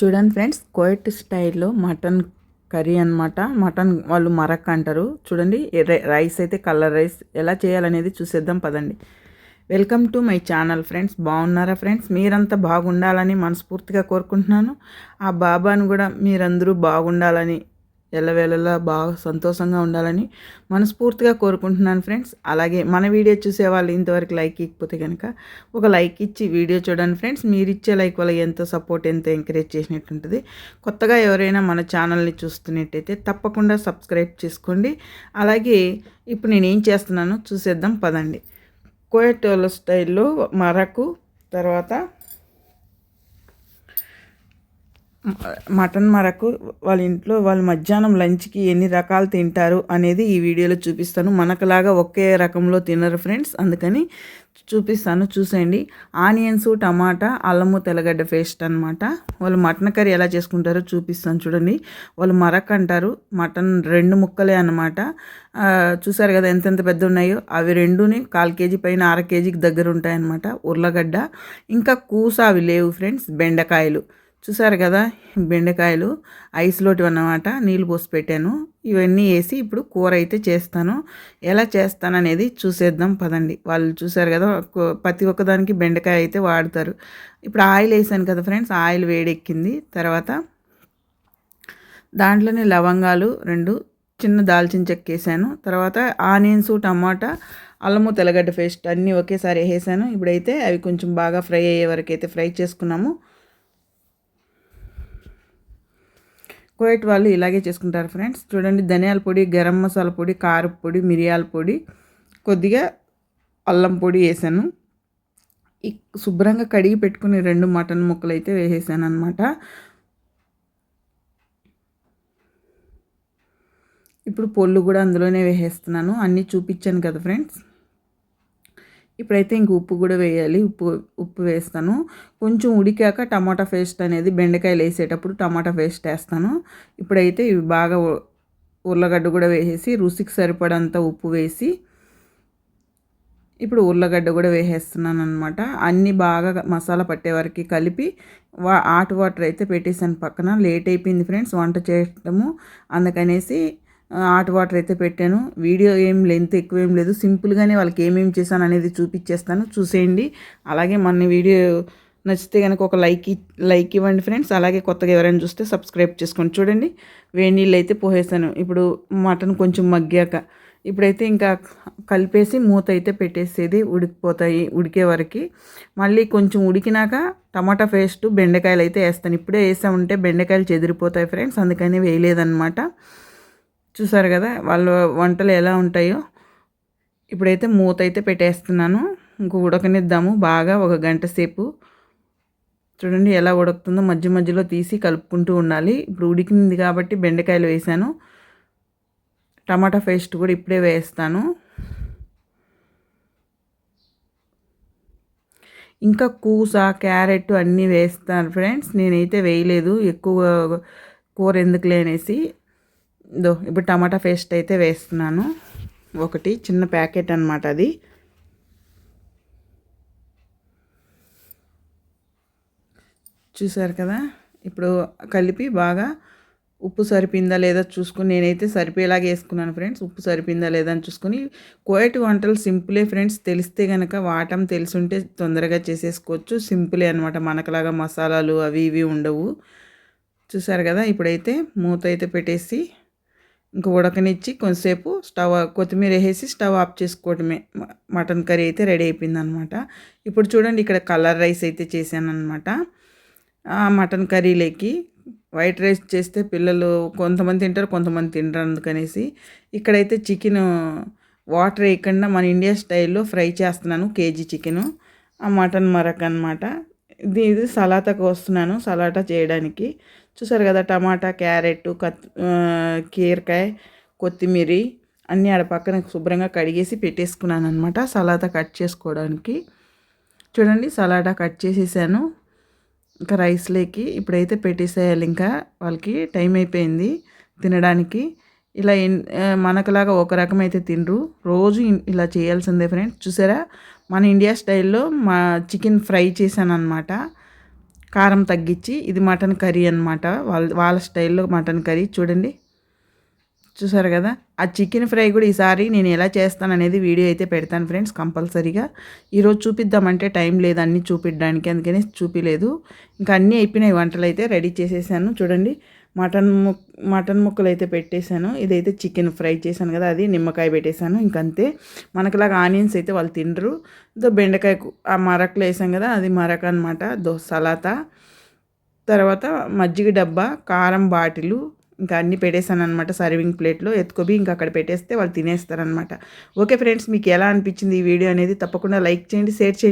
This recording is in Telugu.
చూడండి ఫ్రెండ్స్ కోయట్ స్టైల్లో మటన్ కర్రీ అనమాట మటన్ వాళ్ళు మరక్ అంటారు. చూడండి రైస్ అయితే కలర్ రైస్. ఎలా చేయాలనేది చూసేద్దాం పదండి. Welcome to my channel friends. బాగున్నారా ఫ్రెండ్స్? మీరంతా బాగుండాలని మనస్ఫూర్తిగా కోరుకుంటున్నాను. ఆ బాబాను కూడా మీరందరూ బాగుండాలని ఎల్లవేళలా బాగా సంతోషంగా ఉండాలని మనస్ఫూర్తిగా కోరుకుంటున్నాను ఫ్రెండ్స్. అలాగే మన వీడియో చూసే వాళ్ళు ఇంతవరకు లైక్ ఇకపోతే కనుక ఒక లైక్ ఇచ్చి వీడియో చూడండి ఫ్రెండ్స్. మీరు ఇచ్చే లైక్ వల్ల ఎంతో సపోర్ట్ ఎంతో ఎంకరేజ్ చేసినట్టు ఉంటుంది కొత్తగా ఎవరైనా మన ఛానల్ని చూస్తున్నట్టయితే తప్పకుండా సబ్స్క్రైబ్ చేసుకోండి. అలాగే ఇప్పుడు నేను ఏం చేస్తున్నానో చూసేద్దాం పదండి. కోయటోల స్టైల్లో మరకు తర్వాత మటన్ మరకు వాళ్ళ ఇంట్లో వాళ్ళు మధ్యాహ్నం లంచ్కి ఎన్ని రకాలు తింటారు అనేది ఈ వీడియోలో చూపిస్తాను. మనకులాగా ఒకే రకంలో తినరు ఫ్రెండ్స్. అందుకని చూపిస్తాను. చూసేయండి. ఆనియన్స్ టమాటా అల్లము తెల్లగడ్డ పేస్ట్ అనమాట వాళ్ళు మటన్ కర్రీ ఎలా చేసుకుంటారో చూపిస్తాను చూడండి. వాళ్ళు మరక్ అంటారు. మటన్ రెండు ముక్కలే అనమాట చూసారు కదా ఎంతెంత పెద్ద ఉన్నాయో అవి రెండుని కాల్ కేజీ పైన అర కేజీకి దగ్గర ఉంటాయన్నమాట. ఉర్లగడ్డ. ఇంకా కూస అవి లేవు ఫ్రెండ్స్. బెండకాయలు. చూసారు కదా బెండకాయలు ఐస్లోటి అన్నమాట నీళ్ళు పోసి పెట్టాను. ఇవన్నీ వేసి ఇప్పుడు కూర అయితే చేస్తాను. ఎలా చేస్తాను అనేది చూసేద్దాం పదండి. వాళ్ళు చూసారు కదా ప్రతి ఒక్కదానికి బెండకాయ అయితే వాడతారు. ఇప్పుడు ఆయిల్ వేసాను కదా ఫ్రెండ్స్ ఆయిల్ వేడెక్కింది. తర్వాత దాంట్లోనే లవంగాలు రెండు చిన్న దాల్చిన చెక్క వేసాను. తర్వాత ఆనియన్స్ టమాటా అల్లము తెల్లగడ్డ పేస్ట్ అన్నీ ఒకేసారి వేసాను. ఇప్పుడైతే అవి కొంచెం బాగా ఫ్రై అయ్యే వరకు అయితే ఫ్రై చేసుకున్నాము. కోయట్ వాళ్ళు ఇలాగే చేసుకుంటారు ఫ్రెండ్స్. చూడండి ధనియాల పొడి గరం మసాలా పొడి కారపు పొడి మిరియాల పొడి కొద్దిగా అల్లం పొడి వేసాను. శుభ్రంగా కడిగి పెట్టుకుని రెండు మటన్ ముక్కలు అయితే వేసేసాను అనమాట ఇప్పుడు పొళ్ళు కూడా అందులోనే వేసేస్తున్నాను. అన్నీ చూపించాను కదా ఫ్రెండ్స్. ఇప్పుడైతే ఇంక ఉప్పు కూడా వేయాలి. ఉప్పు ఉప్పు వేస్తాను. కొంచెం ఉడికాక టమాటా పేస్ట్ అనేది బెండకాయలు వేసేటప్పుడు టమాటా పేస్ట్ వేస్తాను. ఇప్పుడైతే ఇవి బాగా ఉర్లగడ్డ కూడా వేసేసి రుచికి సరిపడంత ఉప్పు వేసి ఇప్పుడు ఉర్లగడ్డ కూడా వేసేస్తున్నాను అనమాట అన్నీ బాగా మసాలా పట్టే వరకు కలిపి వా హాట్ వాటర్ అయితే పెట్టేసాను పక్కన. లేట్ అయిపోయింది ఫ్రెండ్స్ వంట చేయటము. అందుకనేసి హాట్ వాటర్ అయితే పెట్టాను. వీడియో ఏం లెంత్ ఎక్కువ ఏం లేదు. సింపుల్గానే వాళ్ళకి ఏమేమి చేశాను అనేది చూపించేస్తాను చూసేయండి. అలాగే మన వీడియో నచ్చితే కనుక ఒక లైక్ లైక్ ఇవ్వండి ఫ్రెండ్స్. అలాగే కొత్తగా ఎవరైనా చూస్తే సబ్స్క్రైబ్ చేసుకోండి చూడండి. వేడి నీళ్ళు అయితే పోసేసాను. ఇప్పుడు మటన్ కొంచెం మగ్గాక. ఇప్పుడైతే ఇంకా కలిపేసి మూత అయితే పెట్టేసేది ఉడికిపోతాయి ఉడికే వరకు. మళ్ళీ కొంచెం ఉడికినాక టమాటా పేస్ట్ బెండకాయలు అయితే వేస్తాను. ఇప్పుడే వేసా ఉంటే బెండకాయలు చెదిరిపోతాయి ఫ్రెండ్స్. అందుకని వేయలేదన్నమాట. చూసారు కదా వాళ్ళ వంటలు ఎలా ఉంటాయో. ఇప్పుడైతే మూత అయితే పెట్టేస్తున్నాను. ఇంక ఉడకనిద్దాము బాగా ఒక గంట సేపు. చూడండి ఎలా ఉడుకుతుందో మధ్య మధ్యలో తీసి కలుపుకుంటూ ఉండాలి. ఇప్పుడు ఉడికింది కాబట్టి బెండకాయలు వేసాను టమాటా పేస్ట్ కూడా ఇప్పుడే వేస్తాను. ఇంకా కూస క్యారెట్ అన్నీ వేస్తాను ఫ్రెండ్స్. నేనైతే వేయలేదు ఎక్కువ కూర ఎందుకు లేనేసి దో ఇప్పుడు టమాటా పేస్ట్ అయితే వేస్తున్నాను. ఒకటి చిన్న ప్యాకెట్ అనమాట అది. చూసారు కదా? ఇప్పుడు కలిపి బాగా ఉప్పు సరిపోయిందా లేదా చూసుకుని నేనైతే సరిపోయేలాగా వేసుకున్నాను ఫ్రెండ్స్. ఉప్పు సరిపోయిందా లేదా అని చూసుకుని కోయట్ వంటలు సింపులే ఫ్రెండ్స్. తెలిస్తే కనుక వాటం తెలుసుంటే తొందరగా చేసేసుకోవచ్చు. సింపులే అనమాట మనకులాగా మసాలాలు అవి ఇవి ఉండవు. చూసారు కదా? ఇప్పుడైతే మూత అయితే పెట్టేసి ఇంకా ఉడకనిచ్చి కొంతసేపు స్టవ్ కొత్తిమీర వేసి స్టవ్ ఆఫ్ చేసుకోవడమే. మటన్ కర్రీ అయితే రెడీ అయిపోయింది అనమాట ఇప్పుడు చూడండి ఇక్కడ కలర్ రైస్ అయితే చేశాను అనమాట మటన్ కర్రీలోకి వైట్ రైస్ చేస్తే పిల్లలు కొంతమంది తింటారు కొంతమంది తింటారు అందుకనేసి. ఇక్కడైతే చికెన్ వాటర్ వేయకుండా మన ఇండియా స్టైల్లో ఫ్రై చేస్తున్నాను కేజీ చికెను. ఆ మటన్ మరక్ అనమాట ఇది ఇది సలాతాకు వస్తున్నాను సలాటా చేయడానికి. చూసారు కదా టమాటా క్యారెట్ కత్ కీరకాయ కొత్తిమీర అన్నీ ఆడ పక్కన శుభ్రంగా కడిగేసి పెట్టేసుకున్నాను అనమాట సలాదా కట్ చేసుకోవడానికి. చూడండి సలాడా కట్ చేసేసాను. ఇంకా రైస్లోకి ఇప్పుడైతే పెట్టేసేయాలి ఇంకా వాళ్ళకి. టైం అయిపోయింది తినడానికి. ఇలా మనకులాగా ఒక రకం అయితే తినరు. రోజు ఇలా చేయాల్సిందే ఫ్రెండ్స్. చూసారా? మన ఇండియా స్టైల్లో మా చికెన్ ఫ్రై చేశాను అనమాట కారం తగ్గించి ఇది మటన్ కర్రీ అనమాట వాళ్ళ వాళ్ళ స్టైల్లో మటన్ కర్రీ చూడండి. చూసారు కదా? ఆ చికెన్ ఫ్రై కూడా ఈసారి నేను ఎలా చేస్తాను అనేది వీడియో అయితే పెడతాను ఫ్రెండ్స్ కంపల్సరీగా. ఈరోజు చూపిద్దామంటే టైం లేదు అన్నీ చూపించడానికి అందుకని చూపించలేదు ఇంకా అన్నీ అయిపోయినాయి వంటలు అయితే రెడీ చేసేసాను. చూడండి. మటన్ ముక్ మటన్ ముక్కలు అయితే పెట్టేశాను. ఇదైతే చికెన్ ఫ్రై చేశాను కదా అది నిమ్మకాయ పెట్టేశాను. ఇంకంతే. మనకులాగా ఆనియన్స్ అయితే వాళ్ళు తినరు దో బెండకాయ ఆ మరకలు వేసాం కదా అది మరక అనమాట దో సలాతా. తర్వాత మజ్జిగ డబ్బా కారం బాటిలు ఇంకా అన్నీ పెట్టేశాను అనమాట సర్వింగ్ ప్లేట్లో. ఎత్తుకోబి ఇంకా అక్కడ పెట్టేస్తే వాళ్ళు తినేస్తారనమాట ఓకే ఫ్రెండ్స్ మీకు ఎలా అనిపించింది ఈ వీడియో అనేది తప్పకుండా లైక్ చేయండి షేర్ చేయండి.